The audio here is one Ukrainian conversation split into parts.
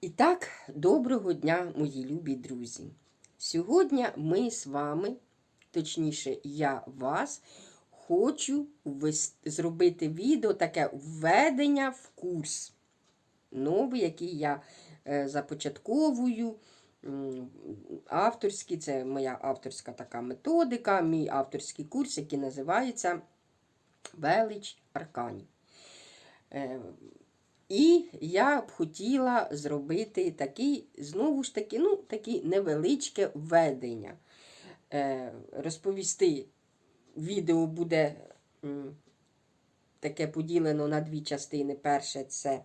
І так, доброго дня, мої любі друзі. Сьогодні ми з вами, точніше, я вас, хочу зробити відео таке введення в курс новий, який я е, започатковую. Авторський, це моя авторська така методика, мій авторський курс, який називається Велич Арканів. І я б хотіла зробити такий, знову ж таки, ну, таке невеличке введення. Е, розповісти, відео буде таке поділено на дві частини. Перше це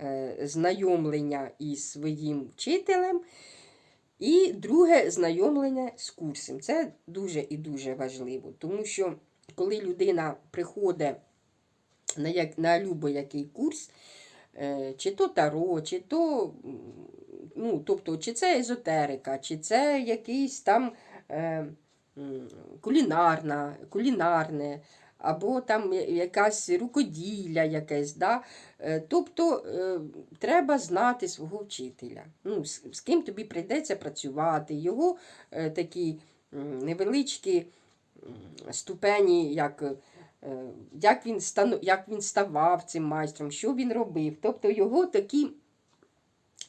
е, знайомлення із своїм вчителем. І друге знайомлення з курсом. Це дуже і дуже важливо, тому що коли людина приходить на, як, на любо-який курс, е, чи то таро, чи то, ну, тобто, чи це езотерика, чи це якийсь там е, кулінарна, кулінарне, або там якась рукоділля якесь. Да? Е, Тобто е, треба знати свого вчителя. Ну, з, з ким тобі прийдеться працювати, його е, такі невеличкі ступені, як, е, як, він стану, як він ставав цим майстром, що він робив. Тобто його такі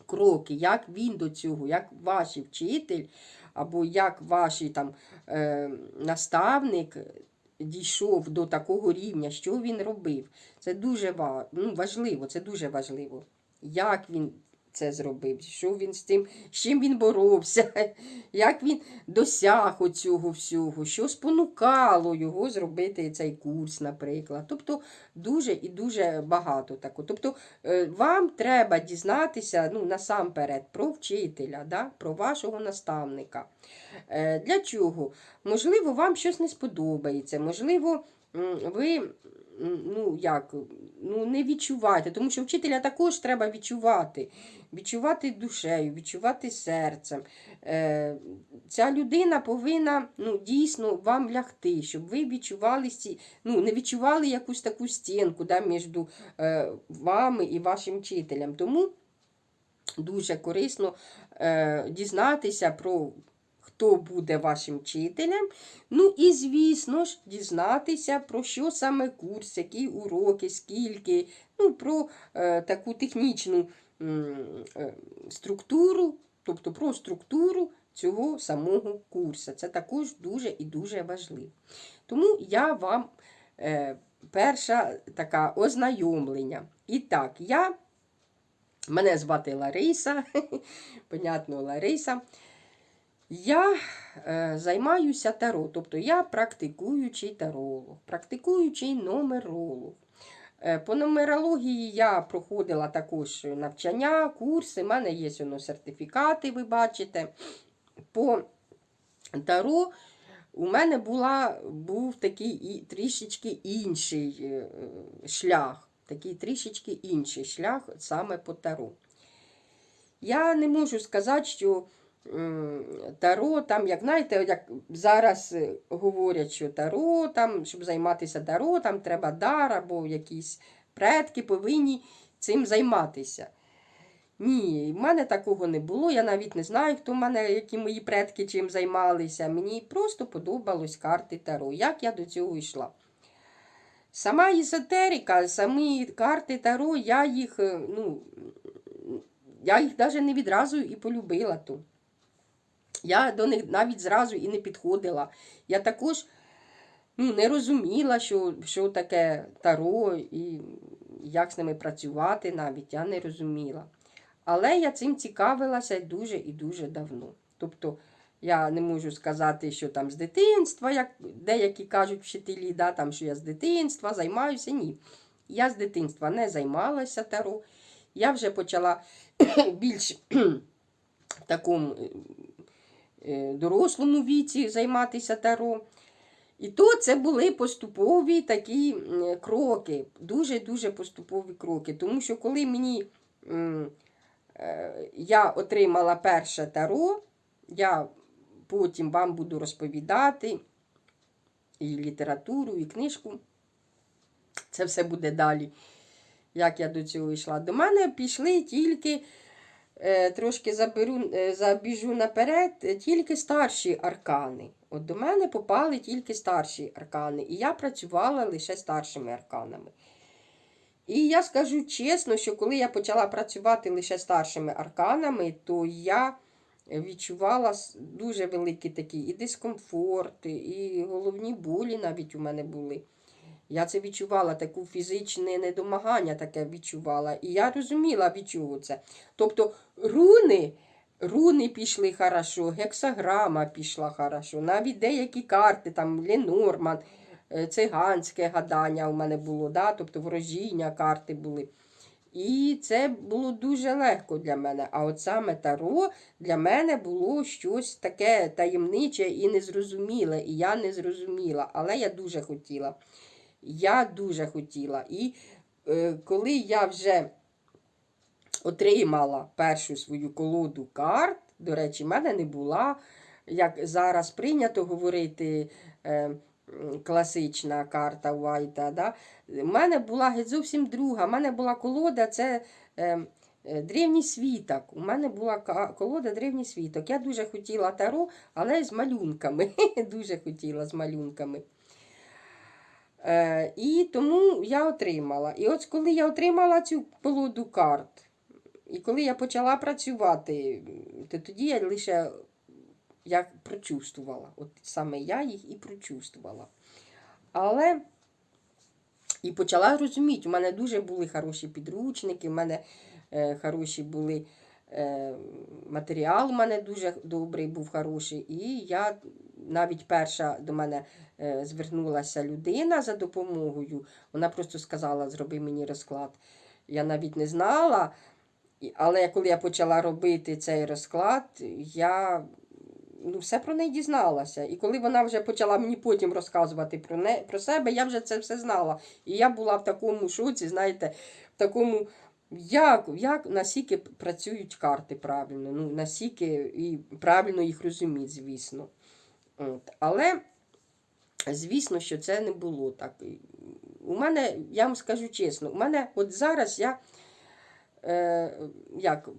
кроки, як він до цього, як ваш вчитель, або як ваш там, е, наставник дійшов до такого рівня, що він робив. Це дуже ну, важливо, це дуже важливо. Як він це зробив, що він з тим, з чим він боровся, як він досяг оцього всього, що спонукало його зробити цей курс, наприклад. Тобто дуже і дуже багато такого. Тобто е, вам треба дізнатися ну, насамперед про вчителя, да? про вашого наставника. Е, Для чого? Можливо, вам щось не сподобається, можливо, ви ну, як, ну, не відчуваєте, тому що вчителя також треба відчувати. Відчувати душею, відчувати серцем. Е, Ця людина повинна ну, дійсно вам лягти, щоб ви відчували, ну, не відчували якусь таку стінку да, між е, вами і вашим вчителем. Тому дуже корисно е, дізнатися про хто буде вашим вчителем. Ну і, звісно ж, дізнатися, про що саме курс, які уроки, скільки, ну, про е, таку технічну е, структуру, тобто про структуру цього самого курсу. Це також дуже і дуже важливо. Тому я вам е, перша така ознайомлення. І так, я, мене звати Лариса, понятно, Лариса. Я е, займаюся таро, тобто я практикуючий таролог, практикуючий нумеролог. Е, по нумерології я проходила також навчання, курси, в мене є воно сертифікати, ви бачите. По таро у мене була, був такий і, трішечки інший е, шлях. Такий трішечки інший шлях саме по таро. Я не можу сказати, що таро, там, як знаєте, як зараз е, говорять, що таро, там, щоб займатися таро, там треба дар або якісь предки повинні цим займатися. Ні, в мене такого не було. Я навіть не знаю, хто в мене, які мої предки чим займалися. Мені просто подобалось карти Таро. Як я до цього йшла. Сама езотерика, самі карти Таро, я їх, е, ну, я їх навіть не відразу і полюбила тут. Я до них навіть зразу і не підходила. Я також ну, не розуміла, що, що таке таро і як з ними працювати навіть, я не розуміла. Але я цим цікавилася дуже і дуже давно. Тобто я не можу сказати, що там з дитинства, як деякі кажуть вчителі, да, там, що я з дитинства займаюся. Ні. Я з дитинства не займалася таро. Я вже почала більш в такому дорослому віці займатися таро. І то це були поступові такі кроки, дуже-дуже поступові кроки. Тому що коли мені е, я отримала перше таро, я потім вам буду розповідати і літературу, і книжку. Це все буде далі, як я до цього йшла. До мене пішли тільки е, трошки заберу, е, забіжу наперед, е, тільки старші аркани. От до мене попали тільки старші аркани, і я працювала лише старшими арканами. І я скажу чесно, що коли я почала працювати лише старшими арканами, то я відчувала дуже великі такі і дискомфорти, і головні болі навіть у мене були. Я це відчувала, таку фізичне недомагання таке відчувала. І я розуміла, від чого це. Тобто руни, руни пішли хорошо, гексаграма пішла хорошо, навіть деякі карти, там Ленорман, е, циганське гадання у мене було, да? тобто ворожіння карти були. І це було дуже легко для мене. А от саме Таро для мене було щось таке таємниче і незрозуміле. І я не зрозуміла, але я дуже хотіла. Я дуже хотіла. І е, коли я вже отримала першу свою колоду карт, до речі, в мене не була, як зараз прийнято говорити, е, класична карта Уайта. Да? У мене була геть зовсім друга. У мене була колода, це е, е, древній світок. У мене була колода древній світок. Я дуже хотіла таро, але з малюнками. дуже хотіла з малюнками. Е, і тому я отримала. І от коли я отримала цю колоду карт, і коли я почала працювати, то тоді я лише як прочувствувала. От саме я їх і прочувствувала. Але і почала розуміти, у мене дуже були хороші підручники, у мене е, хороші були е, матеріал, у мене дуже добрий був хороший. І я навіть перша до мене е, звернулася людина за допомогою. Вона просто сказала, зроби мені розклад. Я навіть не знала. Але коли я почала робити цей розклад, я ну, все про неї дізналася. І коли вона вже почала мені потім розказувати про, не, про себе, я вже це все знала. І я була в такому шоці, знаєте, в такому. Як, як наскільки працюють карти правильно, ну, наскільки і правильно їх розуміти, звісно. От. Але, звісно, що це не було так. У мене, я вам скажу чесно, у мене от зараз я е, як,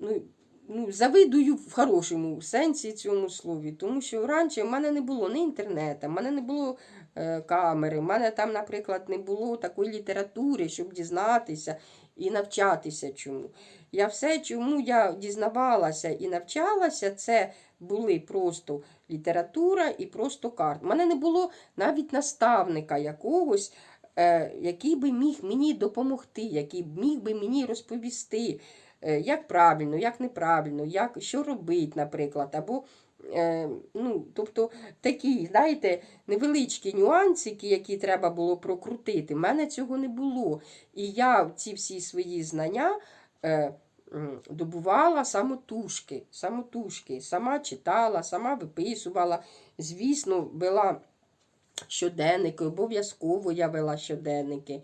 ну, ну, завидую в хорошому сенсі цьому слові, тому що раніше в мене не було ні інтернету, в мене не було е, камери, в мене там, наприклад, не було такої літератури, щоб дізнатися і навчатися чому. Я все, чому я дізнавалася і навчалася, це були просто література і просто карт. У мене не було навіть наставника якогось, е, який би міг мені допомогти, який міг би мені розповісти, е, як правильно, як неправильно, як, що робити, наприклад. Або, е, ну, тобто такі, знаєте, невеличкі нюансики, які треба було прокрутити. У мене цього не було. І я ці всі свої знання. Добувала самотужки, самотужки, сама читала, сама виписувала. Звісно, вела щоденники, обов'язково я вела щоденники,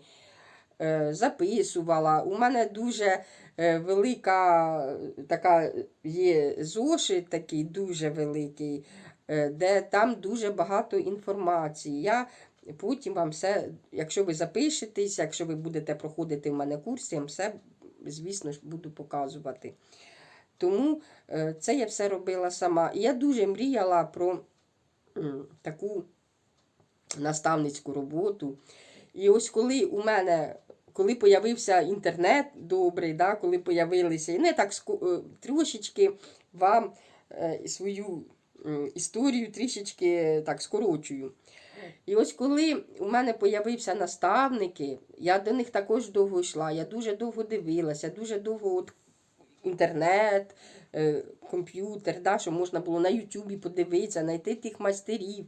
е, записувала. У мене дуже е, велика така є зошит такий дуже великий, е, де там дуже багато інформації. Я потім вам все, якщо ви запишетесь, якщо ви будете проходити в мене курси, я вам все, звісно ж, буду показувати. Тому е, це я все робила сама. І я дуже мріяла про таку наставницьку роботу. І ось коли у мене, коли появився інтернет добрий, да, коли появилися, і не так е, трошечки вам е, свою історію трішечки так скорочую. І ось коли у мене появився наставники, я до них також довго йшла, я дуже довго дивилася, дуже довго от інтернет, е, комп'ютер, да, що можна було на Ютубі подивитися, знайти тих майстерів,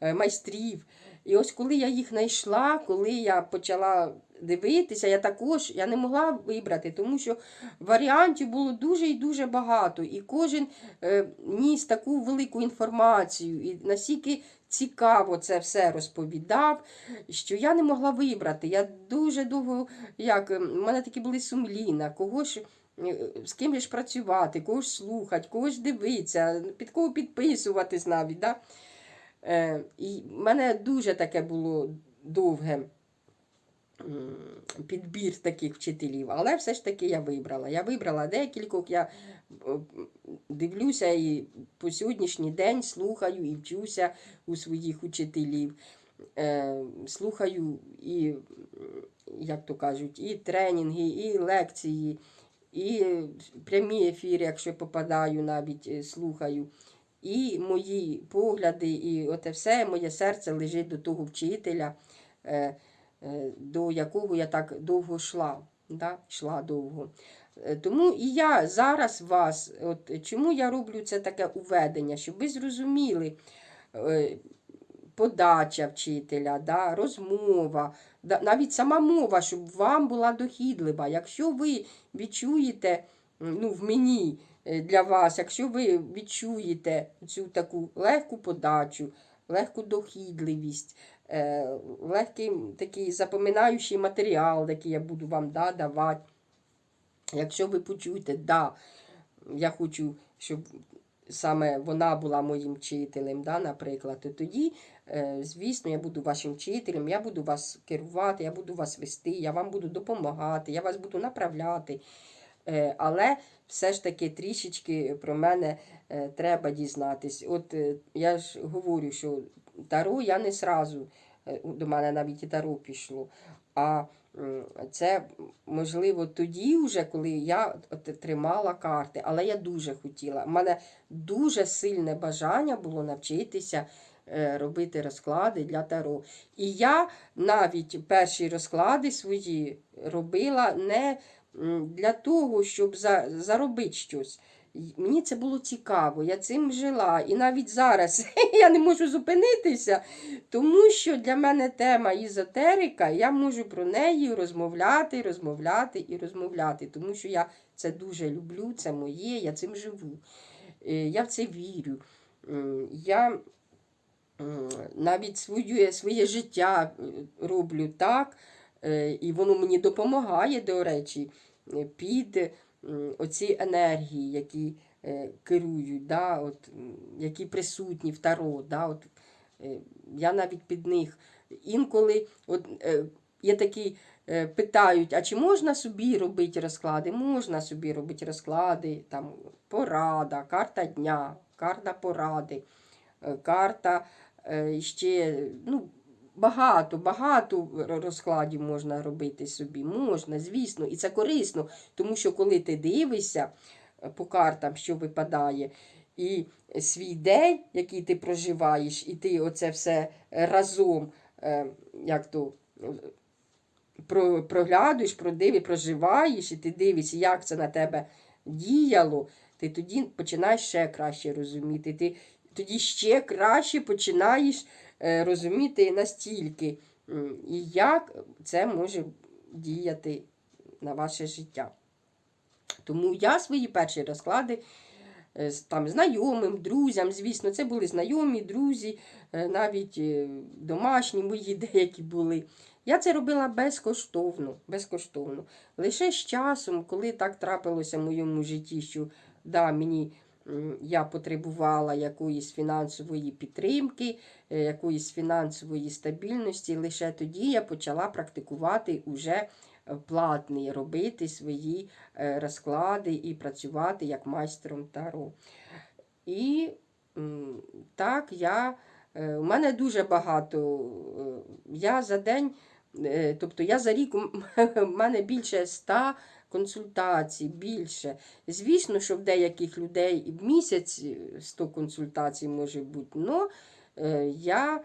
е, майстрів. І ось коли я їх знайшла, коли я почала дивитися, я також я не могла вибрати, тому що варіантів було дуже і дуже багато. І кожен е, ніс таку велику інформацію, і настільки цікаво це все розповідав, що я не могла вибрати. Я дуже довго, як е, в мене такі були сумліна, кого ж. е, З ким ж працювати, кого ж слухати, кого ж дивитися, під кого підписуватись навіть. Да? Е, і в мене дуже таке було довге підбір таких вчителів, але все ж таки я вибрала. Я вибрала декількох, я е, дивлюся і по сьогоднішній день слухаю і вчуся у своїх учителів. Е, Слухаю і, як то кажуть, і тренінги, і лекції, і прямі ефіри, якщо попадаю, навіть е, слухаю. І мої погляди, і оте все моє серце лежить до того вчителя, до якого я так довго йшла. Да? Йшла довго. Е, Тому і я зараз вас, от чому я роблю це таке уведення, щоб ви зрозуміли е, подача вчителя, да, розмова, да, навіть сама мова, щоб вам була дохідлива. Якщо ви відчуєте ну, в мені е, для вас, якщо ви відчуєте цю таку легку подачу, легку дохідливість, е, легкий такий запоминаючий матеріал, який я буду вам да, давати, якщо ви почуєте, да, я хочу, щоб саме вона була моїм вчителем, да, наприклад, то тоді, е, звісно, я буду вашим вчителем, я буду вас керувати, я буду вас вести, я вам буду допомагати, я вас буду направляти. Е, Але все ж таки трішечки про мене е, треба дізнатись. От е, я ж говорю, що Таро я не сразу е, до мене навіть і Таро пішло. А це можливо тоді, вже, коли я тримала карти. Але я дуже хотіла. У мене дуже сильне бажання було навчитися е, робити розклади для Таро. І я навіть перші розклади свої робила не для того, щоб за, заробити щось. Мені це було цікаво, я цим жила. І навіть зараз я не можу зупинитися, тому що для мене тема ізотерика, я можу про неї розмовляти, розмовляти і розмовляти, тому що я це дуже люблю, це моє, я цим живу. Е, Я в це вірю. Я навіть своє, своє життя е, роблю так, е, і воно мені допомагає, до речі, під оці енергії, які е, керують, да, от, які присутні в таро. Да, от, е, я навіть під них інколи от, е, є такі. Питають, а чи можна собі робити розклади? Можна собі робити розклади, там порада, карта дня, карта поради, карта ще ну, багато, багато розкладів можна робити собі. Можна, звісно, і це корисно, тому що коли ти дивишся е, по картам, що випадає, і свій день, який ти проживаєш, і ти оце все разом, е, як то. е, проглядуєш, продиви, проживаєш, і ти дивишся, як це на тебе діяло, ти тоді починаєш ще краще розуміти. Ти тоді ще краще починаєш розуміти настільки, і як це може діяти на ваше життя. Тому я свої перші розклади е, там, знайомим, друзям, звісно, це були знайомі, друзі, е, навіть е, домашні мої деякі були. Я це робила безкоштовно, безкоштовно. Лише з часом, коли так трапилося в моєму житті, що да, мені я потребувала якоїсь фінансової підтримки, е, якоїсь фінансової стабільності, лише тоді я почала практикувати уже е, платний, робити свої е, розклади і працювати як майстром таро. І так, я, у мене дуже багато. Я за день, тобто я за рік, у мене більше ста консультацій, більше. Звісно, що в деяких людей місяць е, 100 консультацій може бути, але я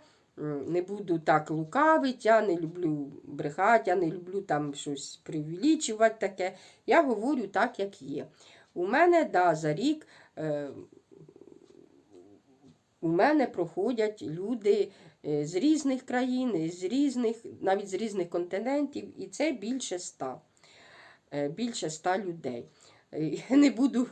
не буду так лукавити, я не люблю брехати, я не люблю там щось привеличувати таке. Я говорю так, як є. У мене да, за рік е, у мене проходять люди е, з різних країн, з різних, навіть з різних континентів, і це більше ста. Е, Більше ста людей. Е, Я не буду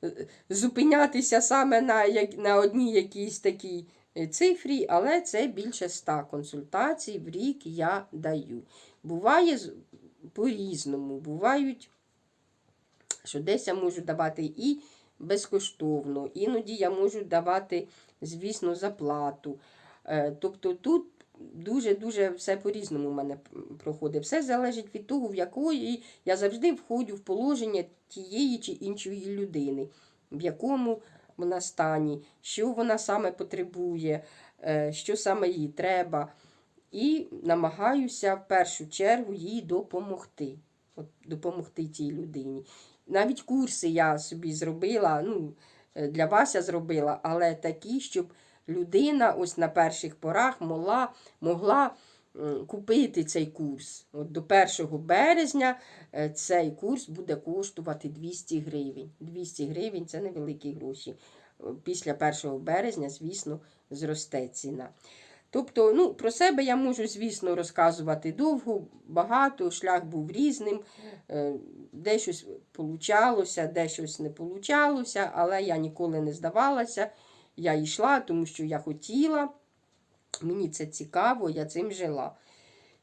зупинятися саме на, на одній якійсь такій е, цифрі, але це більше ста консультацій в рік я даю. Буває по-різному. Бувають що десь я можу давати і безкоштовно, іноді я можу давати, звісно, за плату. Е, Тобто тут дуже-дуже все по-різному в мене проходить. Все залежить від того, в якої я завжди входжу в положення тієї чи іншої людини, в якому вона стані, що вона саме потребує, е, що саме їй треба. І намагаюся в першу чергу їй допомогти. От, допомогти цій людині. Навіть курси я собі зробила, ну, е, для вас я зробила, але такі, щоб людина ось на перших порах могла, могла купити цей курс. От до 1 березня е, цей курс буде коштувати 200 гривень. 200 гривень це невеликі гроші. Е, Після 1 березня, звісно, зросте ціна. Тобто, ну, про себе я можу, звісно, розказувати довго, багато, шлях був різним, е, де щось получалося, де щось не получалося, але я ніколи не здавалася. Я йшла, тому що я хотіла, мені це цікаво, я цим жила.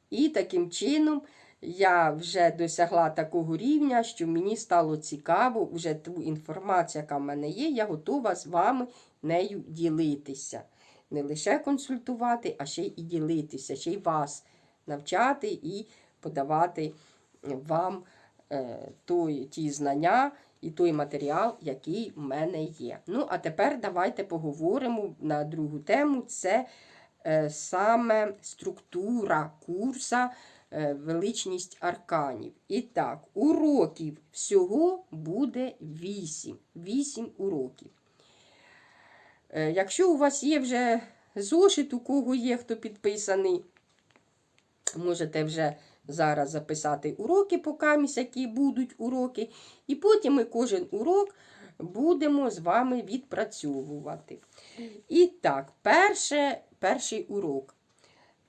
І таким чином я вже досягла такого рівня, що мені стало цікаво, вже ту інформацію, яка в мене є, я готова з вами нею ділитися. Не лише консультувати, а ще і ділитися, ще й вас навчати і подавати вам той, ті знання і той матеріал, який в мене є. Ну, а тепер давайте поговоримо на другу тему. Це е, саме структура курса е, величність арканів. І так, уроків всього буде 8. 8 уроків. Е, Якщо у вас є вже зошит, у кого є, хто підписаний, можете вже зараз записати уроки, покамість, які будуть уроки. І потім ми кожен урок будемо з вами відпрацьовувати. І так, перше, перший урок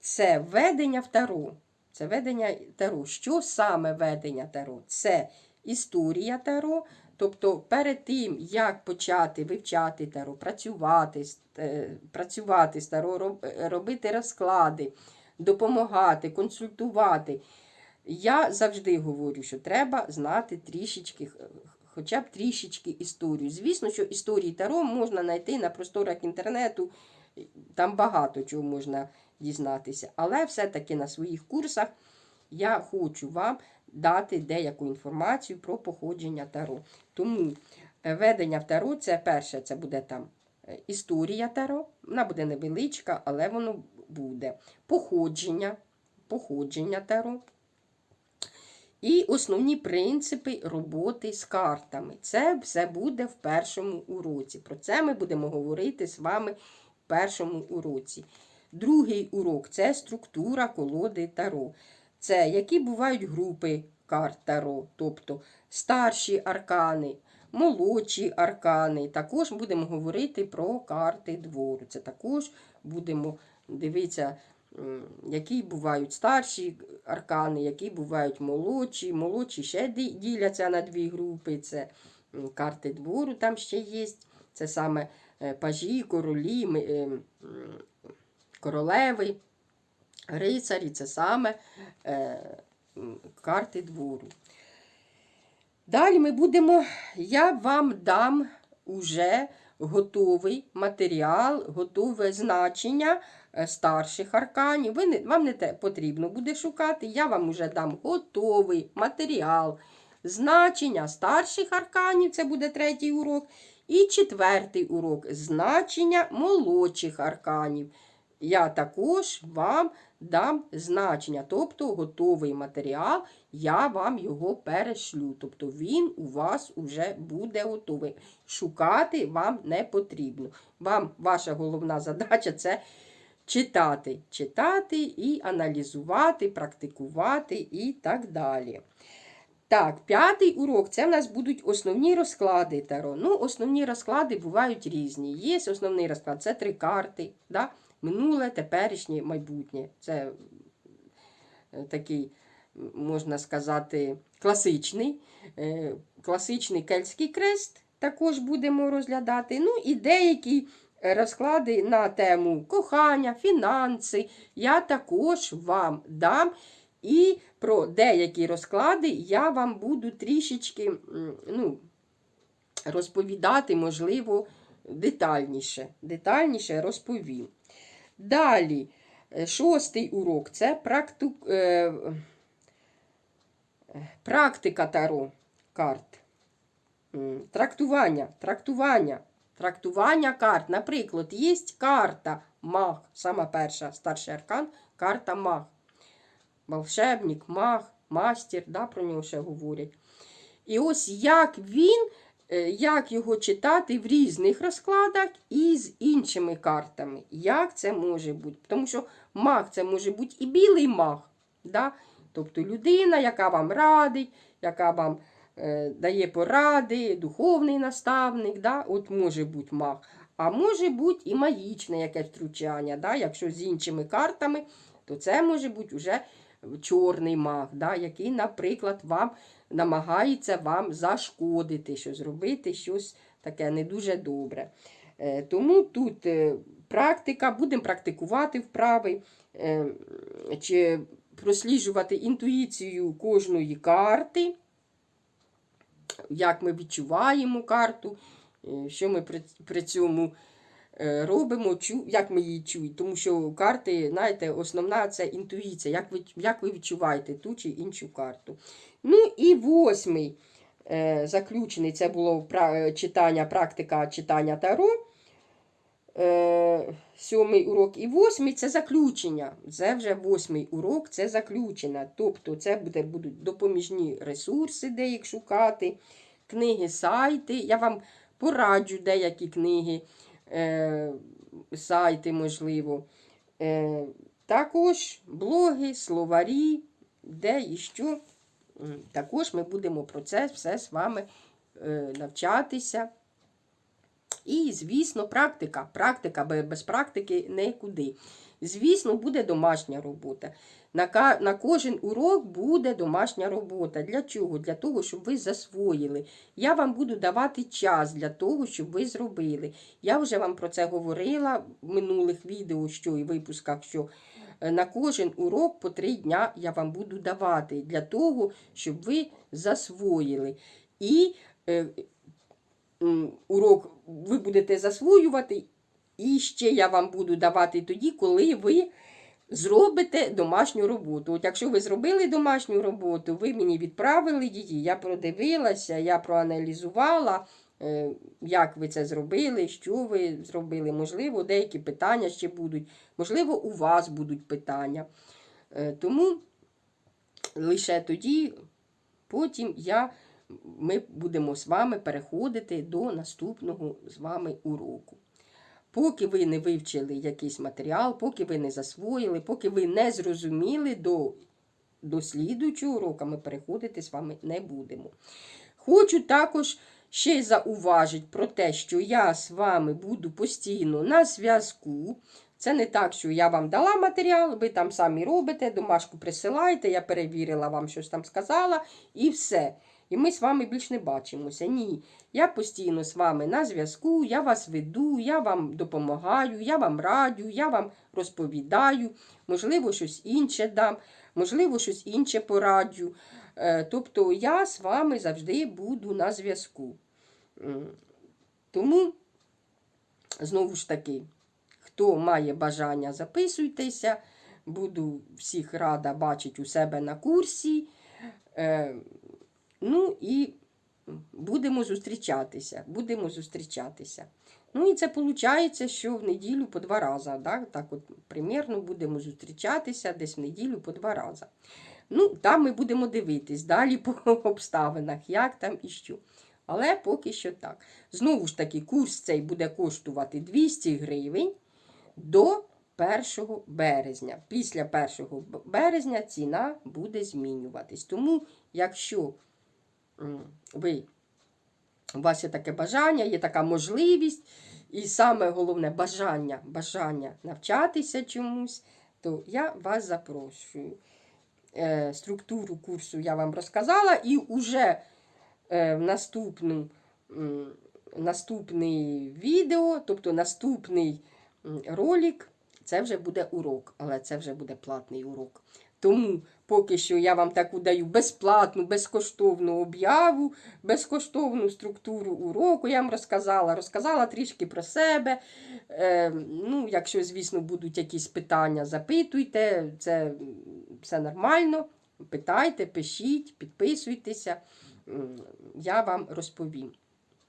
це ведення в таро. Це ведення таро. Що саме ведення таро? Це історія таро. Тобто перед тим, як почати вивчати таро, працювати, е, працювати з таро, робити розклади, допомагати, консультувати, я завжди говорю, що треба знати трішечки, хоча б трішечки історію. Звісно, що історії таро можна знайти на просторах інтернету, там багато чого можна дізнатися. Але все-таки на своїх курсах я хочу вам дати деяку інформацію про походження таро. Тому е, ведення в таро це перше, це буде там е, історія таро. Вона буде невеличка, але воно буде. Походження, походження таро. І основні принципи роботи з картами. Це все буде в першому уроці. Про це ми будемо говорити з вами в першому уроці. Другий урок це структура колоди таро. Це які бувають групи карт таро, тобто старші аркани, молодші аркани. Також будемо говорити про карти двору. Це також будемо дивитися, м, які бувають старші аркани, які бувають молодші. Молодші ще діляться на дві групи. Це карти двору там ще є. Це саме е, пажі, королі, е, королеви, рицарі це саме е, карти двору. Далі ми будемо, я вам дам уже готовий матеріал, готове значення старших арканів. Ви не, вам не те потрібно буде шукати. Я вам уже дам готовий матеріал, значення старших арканів, це буде третій урок. І четвертий урок значення молодших арканів. Я також вам дам значення, тобто готовий матеріал, я вам його перешлю. Тобто він у вас вже буде готовий. Шукати вам не потрібно. Вам ваша головна задача це читати, читати і аналізувати, практикувати і так далі. Так, п'ятий урок це в нас будуть основні розклади Таро. Ну, основні розклади бувають різні. Є основний розклад, це три карти. Да? Минуле, теперішнє, майбутнє. Це е, такий, можна сказати, класичний. Е, Класичний кельтський крест також будемо розглядати. Ну і деякі розклади на тему кохання, фінанси. Я також вам дам. І про деякі розклади я вам буду трішечки ну, розповідати, можливо, детальніше. Детальніше розповім. Далі Е, Шостий урок це практу, е, практика таро карт. Трактування, трактування, трактування карт. Наприклад, є карта маг, сама перша старший аркан, карта маг. Волшебник, маг, мастер, да, про нього ще говорять. І ось як він, е, як його читати в різних розкладах і з іншими картами. Як це може бути? Тому що маг це може бути і білий маг. Да? Тобто людина, яка вам радить, яка вам дає поради, духовний наставник, да? от може бути маг. А може бути і магічне якесь втручання. Да? Якщо з іншими картами, то це може бути вже чорний маг, да? який, наприклад, вам намагається вам зашкодити, що зробити щось таке не дуже добре. Е, Тому тут е, практика, будемо практикувати вправи, е, чи просліджувати інтуїцію кожної карти, як ми відчуваємо карту, е, що ми при, цьому е, робимо, як ми її чуємо. Тому що карти, знаєте, основна це інтуїція, як ви, як ви відчуваєте ту чи іншу карту. Ну і восьмий е, заключений це було читання, практика читання Таро. Е, сьомий урок і восьмий це заключення. Це вже восьмий урок, це заключення. Тобто це буде, будуть допоміжні ресурси, де їх шукати, книги, сайти. Я вам пораджу деякі книги, е, сайти, можливо. Е, також блоги, словарі, де і що. Також ми будемо про це все з вами е, навчатися. І, звісно, практика. Практика, без практики нікуди. Звісно, буде домашня робота. На, на кожен урок буде домашня робота. Для чого? Для того, щоб ви засвоїли. Я вам буду давати час для того, щоб ви зробили. Я вже вам про це говорила в минулих відео, що і випусках, що е, на кожен урок по три дня я вам буду давати для того, щоб ви засвоїли. І е, урок ви будете засвоювати, і ще я вам буду давати тоді, коли ви зробите домашню роботу. От якщо ви зробили домашню роботу, ви мені відправили її, я продивилася, я проаналізувала, е, як ви це зробили, що ви зробили. Можливо, деякі питання ще будуть, можливо, у вас будуть питання. Е, Тому лише тоді, потім я ми будемо з вами переходити до наступного з вами уроку. Поки ви не вивчили якийсь матеріал, поки ви не засвоїли, поки ви не зрозуміли до, до слідуючого уроку, ми переходити з вами не будемо. Хочу також ще зауважити про те, що я з вами буду постійно на зв'язку. Це не так, що я вам дала матеріал, ви там самі робите, домашку присилаєте, я перевірила вам, щось там сказала, і все. І ми з вами більш не бачимося. Ні. Я постійно з вами на зв'язку, я вас веду, я вам допомагаю, я вам радю, я вам розповідаю, можливо, щось інше дам, можливо, щось інше пораджу. Е, Тобто я з вами завжди буду на зв'язку. Тому, знову ж таки, хто має бажання, записуйтеся. Буду всіх рада бачити у себе на курсі. Ну і будемо зустрічатися. Будемо зустрічатися. Ну і це виходить, що в неділю по два рази. Да? Так от примірно будемо зустрічатися десь в неділю по два рази. Ну, там ми будемо дивитись далі по обставинах, як там і що. Але поки що так. Знову ж таки, курс цей буде коштувати 200 гривень до 1 березня. Після 1 березня ціна буде змінюватись. Тому, якщо ви, у вас є таке бажання, є така можливість, і саме головне бажання, бажання навчатися чомусь, то я вас запрошую. Е, структуру курсу я вам розказала, і вже е, в наступну, м, наступний відео, тобто наступний ролик, це вже буде урок, але це вже буде платний урок. Тому поки що я вам таку даю безплатну, безкоштовну об'яву, безкоштовну структуру уроку. Я вам розказала. Розказала трішки про себе. Е, ну, якщо, звісно, будуть якісь питання, запитуйте. Це все нормально. Питайте, пишіть, підписуйтеся. Я вам розповім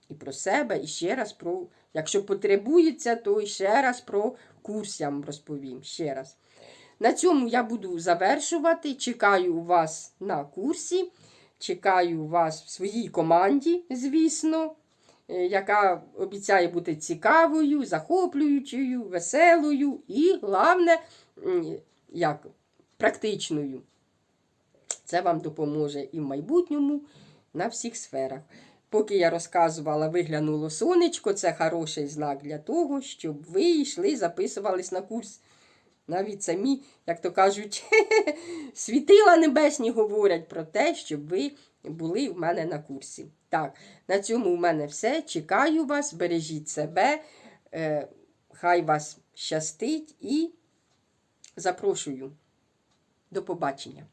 і про себе, і ще раз про, якщо потребується, то ще раз про курс я вам розповім. Ще раз. На цьому я буду завершувати. Чекаю вас на курсі. Чекаю вас в своїй команді, звісно, е, яка обіцяє бути цікавою, захоплюючою, веселою і, головне, як практичною. Це вам допоможе і в майбутньому на всіх сферах. Поки я розказувала, виглянуло сонечко, це хороший знак для того, щоб ви йшли, записувались на курс. Навіть самі, як то кажуть, світила небесні говорять про те, щоб ви були в мене на курсі. Так, на цьому в мене все. Чекаю вас, бережіть себе, е, хай вас щастить і запрошую. До побачення.